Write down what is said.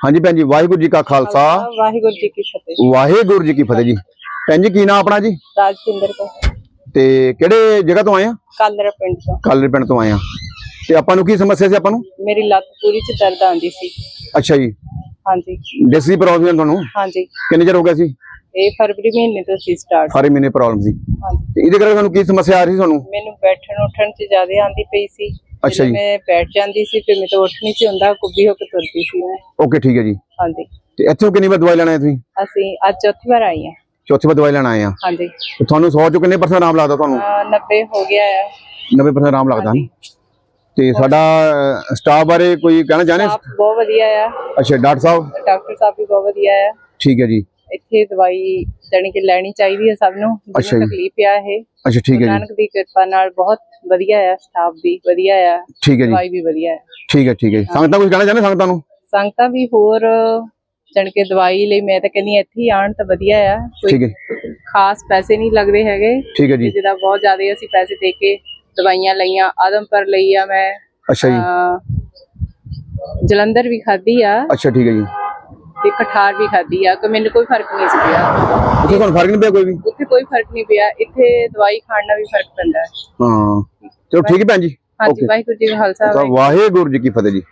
ਹਾਂਜੀ ਭੈਣ ਜੀ ਵਾਹਿਗੁਰੂ ਜੀ ਕਾ ਖਾਲਸਾ। ਵਾਹਿਗੁਰੂ ਜੀ ਕੀ ਫਤਿਹ ਵਾਹਿਗੁਰੂ ਜੀ ਕੀ ਫਤਿਹ ਜੀ। ਭੈਣ ਜੀ ਕੀ ਨਾਮ ਆਪਣਾ ਜੀ? ਰਾਜਪਿੰਦਰ ਕੋ ਤੇ ਕਿਹੜੇ ਜਗ੍ਹਾ ਤੋਂ ਆਏ ਆ? ਕਾਲਰਾ ਪਿੰਡ ਤੋਂ। ਕਾਲਰ ਪਿੰਡ ਤੋਂ ਆਏ ਆ। ਤੇ ਆਪਾਂ ਨੂੰ ਕੀ ਸਮੱਸਿਆ ਸੀ ਆਪਾਂ ਨੂੰ? ਮੇਰੀ ਲੱਤ ਪੂਰੀ ਚ ਦਰਦ ਆਉਂਦੀ ਸੀ। ਅੱਛਾ ਜੀ। ਹਾਂਜੀ। ਡਿਸਕ ਦੀ ਪ੍ਰੋਬਲਮ ਤੁਹਾਨੂੰ? ਹਾਂਜੀ। ਕਿੰਨੇ ਚਿਰ ਹੋ ਗਿਆ ਸੀ? ਇਹ ਫਰਵਰੀ ਮਹੀਨੇ ਤੋਂ ਸੀ ਸਟਾਰਟ ਸਾਰੇ ਮਹੀਨੇ ਪ੍ਰੋਬਲਮ ਸੀ। ਹਾਂਜੀ। ਤੇ ਇਹਦੇ ਕਰਕੇ ਤੁਹਾਨੂੰ ਕੀ ਸਮੱਸਿਆ ਆ ਰਹੀ ਸੀ ਤੁਹਾਨੂੰ? ਮੈਨੂੰ ਬੈਠਣ ਉੱਠਣ ਚ ਜ਼ਿਆਦਾ ਆਂਦੀ ਪਈ ਸੀ। ਅੱਛਾ ਜੀ। ਮੈਂ ਬੈਠ ਜਾਂਦੀ ਸੀ ਫਿਰ ਮੈਂ ਤਾਂ ਉੱਠ ਨਹੀਂ ਸੀ ਹੁੰਦਾ ਕੁੱਬੀ ਹੋ ਕੇ ਤੁਰਦੀ ਸੀ ਮੈਂ। ਓਕੇ ਠੀਕ ਹੈ ਜੀ। ਹਾਂਜੀ। ਤੇ ਇੱਥੋਂ ਕਿੰਨੀ ਵਾਰ ਦਵਾਈ ਲੈਣਾ ਹੈ ਤੁਸੀਂ? ਅਸੀਂ ਅੱਜ ਚੌਥੀ ਵਾਰ ਆਈ ਹਾਂ। ਚੌਥੀ ਵਾਰ ਦਵਾਈ ਲੈਣ ਆਏ ਆ ਹਾਂਜੀ। ਤੇ ਤੁਹਾਨੂੰ 100 ਚੋਂ ਕਿੰਨੇ ਪਰਸੈਂਟ ਆਰਾਮ ਲੱਗਦਾ ਤੁਹਾਨੂੰ? ਅਹ 90 ਹੋ ਗਿਆ ਹੈ 90% ਆਰਾਮ ਲੱਗਦਾ। ਨਾ ਤੇ ਸਾਡਾ ਸਟਾਫ ਬਾਰੇ ਕੋਈ ਕਹਿਣਾ ਆਪ ਬਹੁਤ ਵਧੀਆ ਆ। ਅੱਛਾ ਡਾਕਟਰ ਸਾਹਿਬ? ਡਾਕਟਰ ਸਾਹਿਬ ਵੀ ਬਹੁਤ ਵਧੀਆ ਆ। ਠੀਕ ਹੈ ਜੀ। ਇੱਥੇ ਦਵਾਈ ਜਾਣੀ ਕਿ ਲੈਣੀ ਚਾਹੀਦੀ ਹੈ ਸਭ ਨੂੰ ਅੱਛਾ ਜਿਹਨੂੰ। ਤਕਲੀਫ ਆ ਇਹ। ਅੱਛਾ ਠੀਕ ਹੈ ਜੀ। ਨਾਨਕ ਦੀ ਕਿਰਪਾ ਨਾਲ ਬਹੁਤ ਵਧੀਆ ਆ ਸਟਾਫ ਵੀ ਵਧੀਆ ਆ ਠੀਕ ਹੈ ਜੀ। ਦਵਾਈ ਵੀ ਵਧੀਆ ਹੈ ਠੀਕ ਹੈ ਠੀਕ ਹੈ ਜੀ। ਸੰਗਤਾਂ ਕੁਝ ਕਹਿਣਾ ਚਾਹੁੰਦੇ ਸੰਗਤਾਂ ਨੂੰ? ਸੰਗਤਾਂ ਵੀ ਹੋਰ ਜਾਣੀ ਕਿ ਦਵਾਈ ਲਈ ਮੈਂ ਤਾਂ ਕਹਿੰਦੀ ਹਾਂ ਇੱਥੇ ਹੀ ਆਣ ਤਾਂ ਵਧੀਆ ਆ। ਠੀਕ ਕੋਈ ਹੈ। ਖਾਸ ਪੈਸੇ ਨਹੀਂ ਲੱਗਦੇ ਹੈਗੇ। ਠੀਕ ਹੈ ਜੀ। ਜਿਹਦਾ ਬਹੁਤ ਜ਼ਿਆਦਾ ਅਸੀਂ ਪੈਸੇ ਦੇ ਕੇ ਦਵਾਈਆਂ ਲਈਆਂ ਆਦਮਪੁਰ ਲਈ ਆ ਮੈਂ। ਅੱਛਾ ਜੀ। ਅਹ, ਜਲੰਧਰ ਵੀ ਖਾਧੀ ਆ। ਅੱਛਾ ਠੀਕ ਹੈ ਜੀ। ਤੇ ਕਠਾਰ ਵੀ ਖਾਧੀ ਆ ਕਿ ਮੈਨੂੰ ਕੋਈ ਫ਼ਰਕ ਨਹੀਂ ਸੀ ਪਿਆ। ਉੱਥੇ ਤੁਹਾਨੂੰ ਫ਼ਰਕ ਨਹੀਂ ਪਿਆ ਕੋਈ ਵੀ? ਉੱਥੇ ਕੋਈ ਫ਼ਰਕ ਨਹੀਂ ਪਿਆ ਇੱਥੇ ਦਵਾਈ ਖਾਣ ਨਾਲ ਵੀ ਫ਼ਰਕ ਪੈਂਦਾ। ਹੈ। ਹਾਂ ਚਲੋ ਠੀਕ ਹੈ ਭੈਣ ਜੀ। ਹਾਂਜੀ ਵਾਹਿਗੁਰੂ ਜੀ ਕਾ ਖਾਲਸਾ ਤਾਂ ਵਾਹਿਗੁਰੂ ਜੀ ਕੀ ਫਤਿਹ ਜੀ।